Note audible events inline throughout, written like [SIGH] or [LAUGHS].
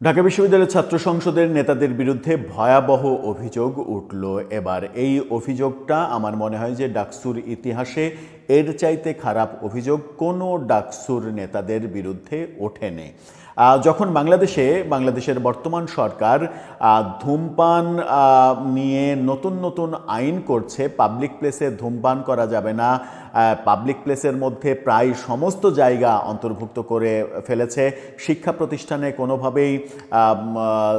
ঢাকা বিশ্ববিদ্যালয়ের ছাত্র সংসদের নেতাদের বিরুদ্ধে ভয়াবহ অভিযোগ উঠল। এবার এই অভিযোগটা আমার মনে হয় যে ডাকসুর ইতিহাসে এর চাইতে খারাপ অভিযোগ কোনো ডাকসুর নেতাদের বিরুদ্ধে ওঠেনি। যখন বাংলাদেশে, বাংলাদেশের বর্তমান সরকার ধূমপান নিয়ে নতুন নতুন আইন করছে পাবলিক প্লেসে ধূমপান করা যাবে না পাবলিক প্লেসের মধ্যে প্রায় সমস্ত জায়গা অন্তর্ভুক্ত করে ফেলেছে। শিক্ষা প্রতিষ্ঠানে কোনোভাবেই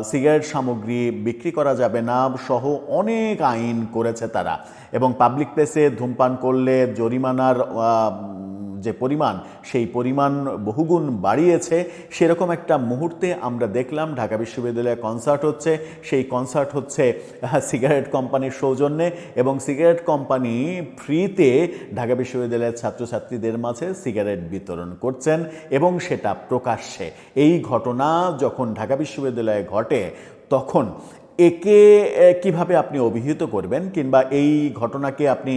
সিগারেট সামগ্রী বিক্রি করা যাবে না সহ অনেক আইন করেছে তারা। এবং পাবলিক প্লেসে ধূমপান করলে জরিমানার যে পরিমাণ, সেই পরিমাণ বহুগুণ বাড়িয়েছে। সেরকম একটা মুহূর্তে আমরা দেখলাম, ঢাকা বিশ্ববিদ্যালয়ে কনসার্ট হচ্ছে। সেই কনসার্ট হচ্ছে সিগারেট কোম্পানির সৌজন্যে এবং সিগারেট কোম্পানি ফ্রিতে ঢাকা বিশ্ববিদ্যালয়ের ছাত্রছাত্রীদের মাঝে সিগারেট বিতরণ করছেন এবং সেটা প্রকাশ্যে। এই ঘটনা যখন ঢাকা বিশ্ববিদ্যালয়ে ঘটে, তখন একে কীভাবে আপনি অভিহিত করবেন কিংবা এই ঘটনাকে আপনি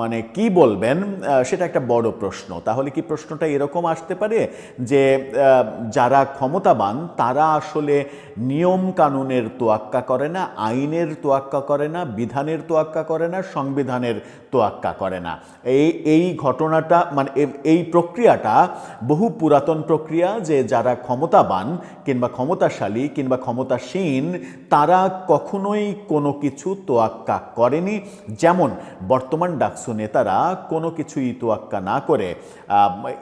মানে কি বলবেন সেটা একটা বড় প্রশ্ন। তাহলে কি প্রশ্নটা এরকম আসতে পারে যে যারা ক্ষমতাবান তারা আসলে নিয়ম কানুনের তোয়াক্কা করে না, আইনের তোয়াক্কা করে না, বিধানের তোয়াক্কা করে না, সংবিধানের তোয়াক্কা করে না। এই এই ঘটনাটা মানে এই প্রক্রিয়াটা বহু পুরাতন প্রক্রিয়া যে যারা ক্ষমতাবান কিংবা ক্ষমতাশালী কিংবা ক্ষমতাসীন, তারা কখনোই কোনো কিছু তোয়াক্কা করেনি। যেমন বর্তমান ডাকসু নেতারা কোনো কিছুই তোয়াক্কা না করে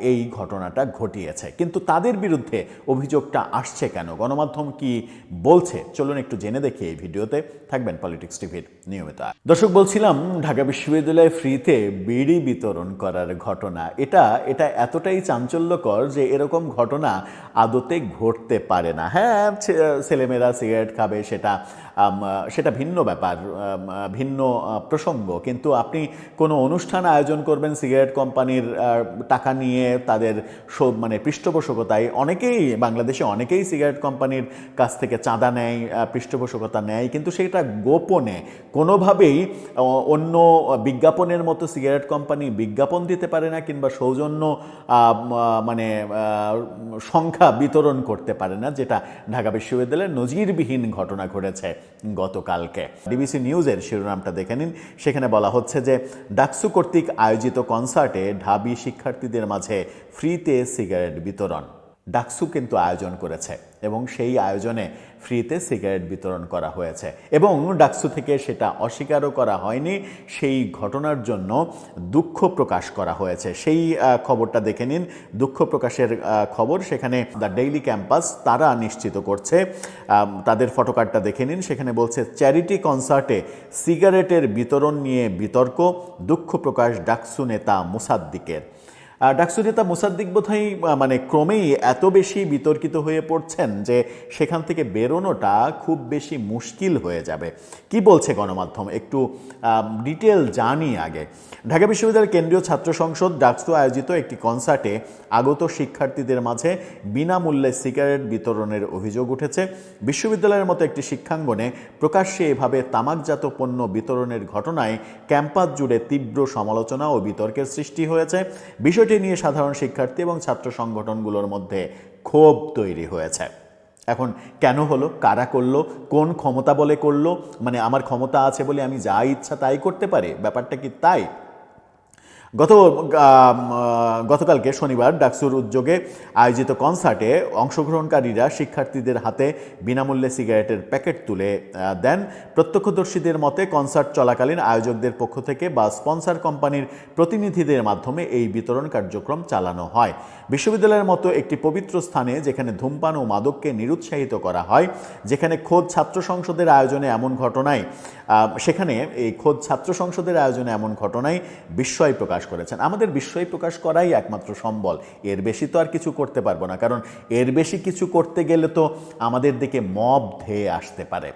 এই ঘটনাটা ঘটিয়েছে। কিন্তু তাদের বিরুদ্ধে অভিযোগটা আসছে কেন? গণমাধ্যম কি বলছে। চলুন একটু জেনে দেখি এই ভিডিওতে। থাকবেন পলিটিক্স টিভির নিয়মিত। দর্শক, বলছিলাম ঢাকা বিশ্ববিদ্যালয়ে ফ্রিতে বিড়ি বিতরণ করার ঘটনা। এটা এটা এতটাই চাঞ্চল্যকর যে এরকম ঘটনা আদতে ঘটতে পারে না। হ্যাঁ ছেলেমেয়েরা সিগারেট খাবে, সেটা সেটা ভিন্ন ব্যাপার ভিন্ন প্রসঙ্গ। কিন্তু আপনি কোনো অনুষ্ঠান আয়োজন করবেন, সিগারেট কোম্পানির টাকা নিয়ে তাদের সব মানে পৃষ্ঠপোষকতায়, অনেকেই বাংলাদেশে অনেকেই সিগারেট কোম্পানির কাছ থেকে চাঁদা নেয় পৃষ্ঠপোষকতা নেয়, কিন্তু সেটা গোপনে, কোনোভাবেই অন্য বিজ্ঞাপনের মতো সিগারেট কোম্পানি বিজ্ঞাপন দিতে পারে না, কিংবা সৌজন্য মানে সংখ্যা বিতরণ করতে পারে না, যেটা ঢাকা বিশ্ববিদ্যালয়ের নজিরবিহীন ঘটনা ঘটেছে। গতকালকে। ডিবিসি নিউজের শিরোনামটা দেখে নিন। সেখানে বলা হচ্ছে যে, ডাকসু কর্তৃক আয়োজিত কনসার্টে ঢাবি শিক্ষার্থীদের মাঝে ফ্রিতে সিগারেট বিতরণ। ডাকসু কিন্তু আয়োজন করেছে। এবং সেই আয়োজনে ফ্রিতে সিগারেট বিতরণ করা হয়েছে। এবং ডাকসু থেকে সেটা অস্বীকারও করা হয়নি। সেই ঘটনার জন্য দুঃখ প্রকাশ করা হয়েছে। সেই খবরটা দেখে নিন। দুঃখ প্রকাশের খবর সেখানে দ্য ডেইলি ক্যাম্পাস তারা নিশ্চিত করছে। তাদের ফটোকার্ডটা দেখে নিন। সেখানে বলছে, চ্যারিটি কনসার্টে সিগারেটের বিতরণ নিয়ে বিতর্ক। দুঃখ প্রকাশ ডাকসু নেতা মুসাদ্দিকের। ডাকসু মুসাদ্দিক বোধহয় মানে ক্রমেই এত বেশি বিতর্কিত হয়ে পড়ছেন যে সেখান থেকে বেরোনোটা খুব বেশি মুশকিল হয়ে যাবে। কি বলছে গণমাধ্যম? একটু ডিটেল জানি আগে। ঢাকা বিশ্ববিদ্যালয়ের কেন্দ্রীয় ছাত্র সংসদ ডাকসু আয়োজিত একটি কনসার্টে আগত শিক্ষার্থীদের মাঝে বিনামূল্যে সিগারেট বিতরণের অভিযোগ উঠেছে। বিশ্ববিদ্যালয়ের মতো একটি শিক্ষাঙ্গনে প্রকাশ্যে এভাবে তামাকজাত পণ্য বিতরণের ঘটনায় ক্যাম্পাস জুড়ে তীব্র সমালোচনা ও বিতর্কের সৃষ্টি হয়েছে। বিষয়টি নিয়ে সাধারণ শিক্ষার্থী এবং ছাত্র সংগঠনগুলোর মধ্যে ক্ষোভ তৈরি হয়েছে। এখন কেন হলো? কারা করল? কোন ক্ষমতা বলে করল? মানে আমার ক্ষমতা আছে বলে আমি যা ইচ্ছা তাই করতে পারে? ব্যাপারটা কি তাই? গত গতকালকে শনিবার ডাকসুর উদ্যোগে আয়োজিত কনসার্টে অংশগ্রহণকারীরা শিক্ষার্থীদের হাতে বিনামূল্যে সিগারেটের প্যাকেট তুলে দেন। প্রত্যক্ষদর্শীদের মতে কনসার্ট চলাকালীন আয়োজকদের পক্ষ থেকে বা স্পন্সর কোম্পানির প্রতিনিধিদের মাধ্যমে এই বিতরণ কার্যক্রম চালানো হয়। বিশ্ববিদ্যালয়ের মতো একটি পবিত্র স্থানে যেখানে ধূমপান ও মাদককে নিরুৎসাহিত করা হয়, যেখানে খোদ ছাত্র সংসদের আয়োজনে এমন ঘটনায় সেখানে এই খোদ ছাত্র সংসদের আয়োজনে এমন ঘটনায় বিস্ময় প্রকাশ করেছেন। আমাদের বিস্ময় প্রকাশ করাই একমাত্র সম্বল। এর বেশি তো আর কিছু করতে পারব না, কারণ এর বেশি কিছু করতে গেলে তো আমাদের দিকে মব ধেয়ে আসতে পারে।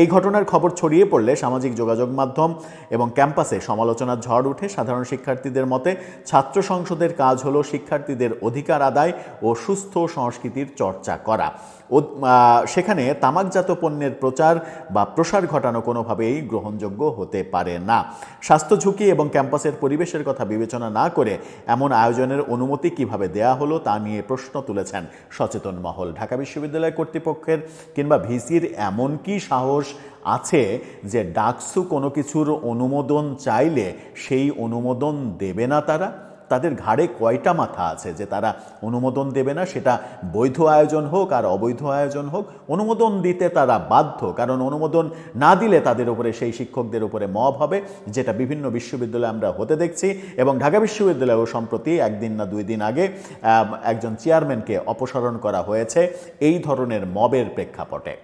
এই ঘটনার খবর ছড়িয়ে পড়লে সামাজিক যোগাযোগ মাধ্যম এবং ক্যাম্পাসে সমালোচনার ঝড় উঠে সাধারণ শিক্ষার্থীদের মতে ছাত্র সংসদের কাজ হলো শিক্ষার্থীদের অধিকার আদায় ও সুস্থ সংস্কৃতির চর্চা করা। সেখানে তামাকজাত পণ্যের প্রচার বা প্রসার ঘটানো কোনোভাবেই গ্রহণযোগ্য হতে পারে না। স্বাস্থ্য ঝুঁকি এবং ক্যাম্পাসের পরিবেশের কথা বিবেচনা না করে এমন আয়োজনের অনুমতি কীভাবে দেয়া হলো তা নিয়ে প্রশ্ন তুলেছেন সচেতন মহল। ঢাকা বিশ্ববিদ্যালয় কর্তৃপক্ষের কিংবা ভিসির এমন কি সাহস আছে যে ডাকসু কোনো কিছুর অনুমোদন চাইলে সেই অনুমোদন দেবে না তারা? তাদের ঘাড়ে কয়টা মাথা আছে যে তারা অনুমোদন দেবে না? সেটা বৈধ আয়োজন হোক আর অবৈধ আয়োজন হোক, অনুমোদন দিতে তারা বাধ্য। কারণ অনুমোদন না দিলে তাদের উপরে, সেই শিক্ষকদের উপরে মব হবে, যেটা বিভিন্ন বিশ্ববিদ্যালয়ে আমরা হতে দেখছি। এবং ঢাকা বিশ্ববিদ্যালয়েও সম্প্রতি একদিন না দুই দিন আগে একজন চেয়ারম্যানকে অপসারণ করা হয়েছে এই ধরনের মবের প্রেক্ষাপটে।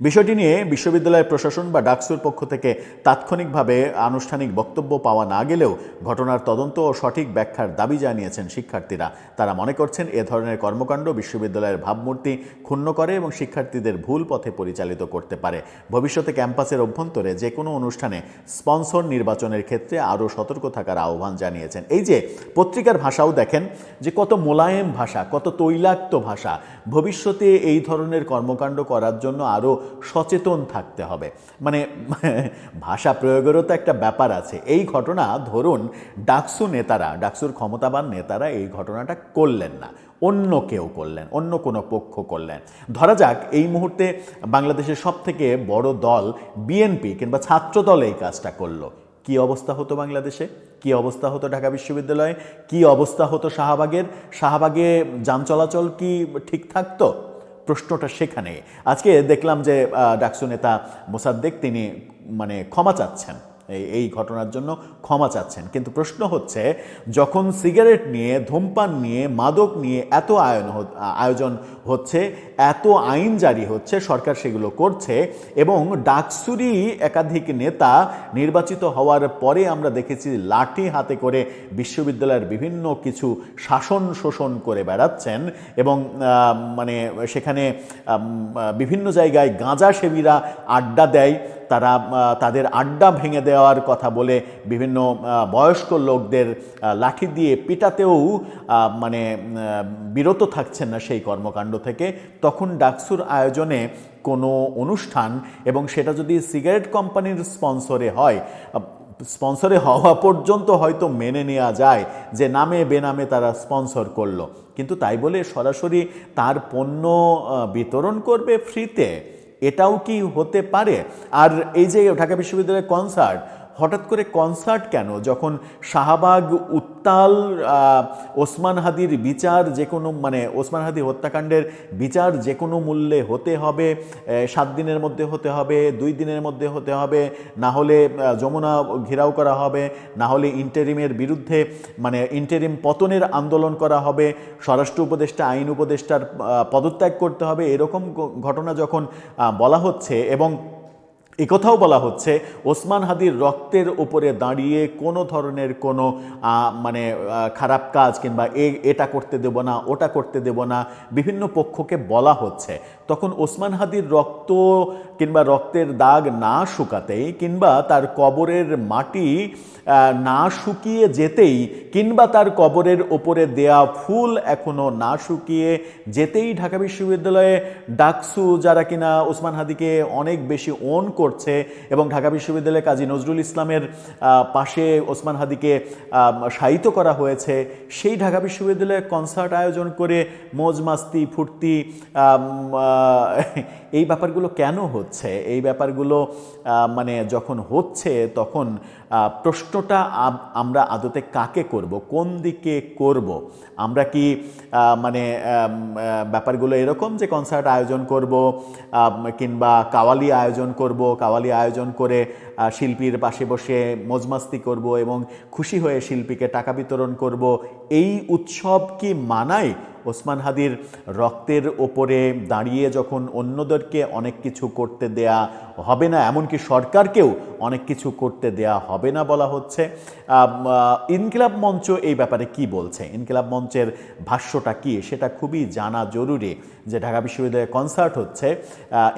বিষয়টি নিয়ে বিশ্ববিদ্যালয়ের প্রশাসন বা ডাকসুর পক্ষ থেকে তাৎক্ষণিকভাবে আনুষ্ঠানিক বক্তব্য পাওয়া না গেলেও ঘটনার তদন্ত ও সঠিক ব্যাখ্যার দাবি জানিয়েছেন শিক্ষার্থীরা। তারা মনে করছেন এ ধরনের কর্মকাণ্ড বিশ্ববিদ্যালয়ের ভাবমূর্তি ক্ষুণ্ণ করে এবং শিক্ষার্থীদের ভুল পথে পরিচালিত করতে পারে। ভবিষ্যতে ক্যাম্পাসের অভ্যন্তরে যে কোনো অনুষ্ঠানে স্পন্সর নির্বাচনের ক্ষেত্রে আরও সতর্ক থাকার আহ্বান জানিয়েছেন। এই যে পত্রিকার ভাষাও দেখেন যে কত মোলায়েম ভাষা, কত তৈলাক্ত ভাষা, ভবিষ্যতে এই ধরনের কর্মকাণ্ড করার জন্য আরও সচেতন থাকতে হবে। মানে [LAUGHS] ভাষা প্রয়োগেরও তো একটা ব্যাপার আছে। এই ঘটনা ধরুন ডাকসু নেতারা, ডাকসুর ক্ষমতাবান নেতারা এই ঘটনাটা করলেন না। অন্য কেউ করলেন, অন্য কোনো পক্ষ করলেন। ধরা যাক এই মুহূর্তে বাংলাদেশের সব থেকে বড় দল বিএনপি কিংবা ছাত্রদল এই কাজটা করল। কি অবস্থা হতো বাংলাদেশে? কি অবস্থা হতো ঢাকা বিশ্ববিদ্যালয়ে? কি অবস্থা হতো শাহবাগের? শাহবাগে যান চলাচল কি ঠিক থাকতো? প্রশ্নটা সেখানে। আজকে দেখলাম যে ডাকসু নেতা মোসাদ্দেক তিনি মানে ক্ষমা চাচ্ছেন। এই ঘটনার জন্য ক্ষমা চাচ্ছেন। কিন্তু প্রশ্ন হচ্ছে, যখন সিগারেট নিয়ে, ধূমপান নিয়ে, মাদক নিয়ে এত আয়ন আয়োজন হচ্ছে, এত আইন জারি হচ্ছে, সরকার সেগুলো করছে এবং ডাকসুরি একাধিক নেতা নির্বাচিত হওয়ার পরে আমরা দেখেছি লাঠি হাতে করে বিশ্ববিদ্যালয়ের বিভিন্ন কিছু শাসন শোষণ করে বেড়াচ্ছেন এবং মানে সেখানে বিভিন্ন জায়গায় গাঁজা সেবীরা আড্ডা দেয়। তারা তাদের আড্ডা ভেঙে দেওয়ার কথা বলে বিভিন্ন বয়স্ক লোকদের লাঠি দিয়ে পিটাতেও মানে বিরত থাকছেন না সেই কর্মকাণ্ড থেকে। তখন ডাকসুর আয়োজনে কোনো অনুষ্ঠান এবং সেটা যদি সিগারেট কোম্পানির স্পন্সরে হয় স্পন্সরে হওয়া পর্যন্ত হয়তো মেনে নেওয়া যায় যে নামে বেনামে তারা স্পন্সর করল। কিন্তু তাই বলে সরাসরি তার পণ্য বিতরণ করবে ফ্রিতে। এটাও কি হতে পারে? আর এই যে ঢাকা বিশ্ববিদ্যালয়ের কনসার্ট হঠাৎ করে কনসার্ট কেন? যখন শাহবাগ, উত্তাল ওসমান হাদির বিচার যে কোনো মানে ওসমান হাদি হত্যাকাণ্ডের বিচার যে কোনো মূল্যে হতে হবে সাত দিনের মধ্যে হতে হবে, দুই দিনের মধ্যে হতে হবে, না হলে যমুনা ঘেরাও করা হবে, না হলে ইন্টারিমের বিরুদ্ধে মানে ইন্টারিম পতনের আন্দোলন করা হবে, স্বরাষ্ট্র উপদেষ্টা, আইন উপদেষ্টার পদত্যাগ করতে হবে, এরকম ঘটনা যখন বলা হচ্ছে এবং একথাও বলা হচ্ছে, ওসমান হাদির রক্তের উপরে দাঁড়িয়ে কোনো ধরনের কোনো মানে খারাপ কাজ কিংবা এটা করতে দেব না, ওটা করতে দেব না, বিভিন্ন পক্ষকে বলা হচ্ছে। তখন ওসমান হাদির রক্ত কিংবা রক্তের দাগ না শুকাতেই কিংবা তার কবরের মাটি না শুকিয়ে যেতেই কিংবা তার কবরের ওপরে দেয়া ফুল এখনও না শুকিয়ে যেতেই ঢাকা বিশ্ববিদ্যালয়ে ডাকসু যারা কিনা ওসমান হাদিকে অনেক বেশি ওন করছে এবং ঢাকা বিশ্ববিদ্যালয়ে কাজী নজরুল ইসলামের পাশে ওসমান হাদিকে সাহিত্য করা হয়েছে। সেই ঢাকা বিশ্ববিদ্যালয়ে কনসার্ট আয়োজন করে মোজ মাস্তি, ফুর্তি এই ব্যাপারগুলো কেন হচ্ছে? এই ব্যাপারগুলো মানে যখন হচ্ছে, তখন প্রশ্নটা আমরা আদতে কাকে করব? কোন দিকে করব? আমরা কি মানে ব্যাপারগুলো এরকম যে কনসার্ট আয়োজন করব কিংবা কাওয়ালি আয়োজন করব, কাওয়ালি আয়োজন করে শিল্পীর পাশে বসে মজমাস্তি করব এবং খুশি হয়ে শিল্পীকে টাকা বিতরণ করব এই উৎসব কি মানায়? ওসমান হাদির রক্তের ওপরে দাঁড়িয়ে যখন অন্যদেরকে অনেক কিছু করতে দেয়া হবে না এমনকি সরকারকেও অনেক কিছু করতে দেয়া হবে না বলা হচ্ছে ইনকিলাব মঞ্চ এই ব্যাপারে কি বলছে? ইনকিলাব মঞ্চের ভাষ্যটা কি? সেটা খুবই জানা জরুরি যে ঢাকা বিশ্ববিদ্যালয়ে কনসার্ট হচ্ছে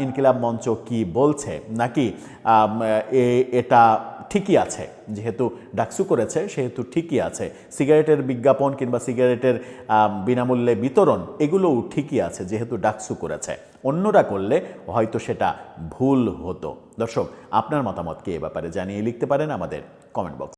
ইনকিলাব মঞ্চ কি বলছে? নাকি আম, এটা ঠিকই আছে। যেহেতু ডাকসু করেছে, সেহেতু ঠিকই আছে। সিগারেটের বিজ্ঞাপন কিংবা সিগারেটের বিনামূল্যে বিতরণ, এগুলোও ঠিকই আছে, যেহেতু ডাকসু করেছে। অন্যরা করলে হয়তো সেটা ভুল হতো। দর্শক, আপনার মতামতকে এ ব্যাপারে জানিয়ে লিখতে পারেন আমাদের কমেন্ট বক্স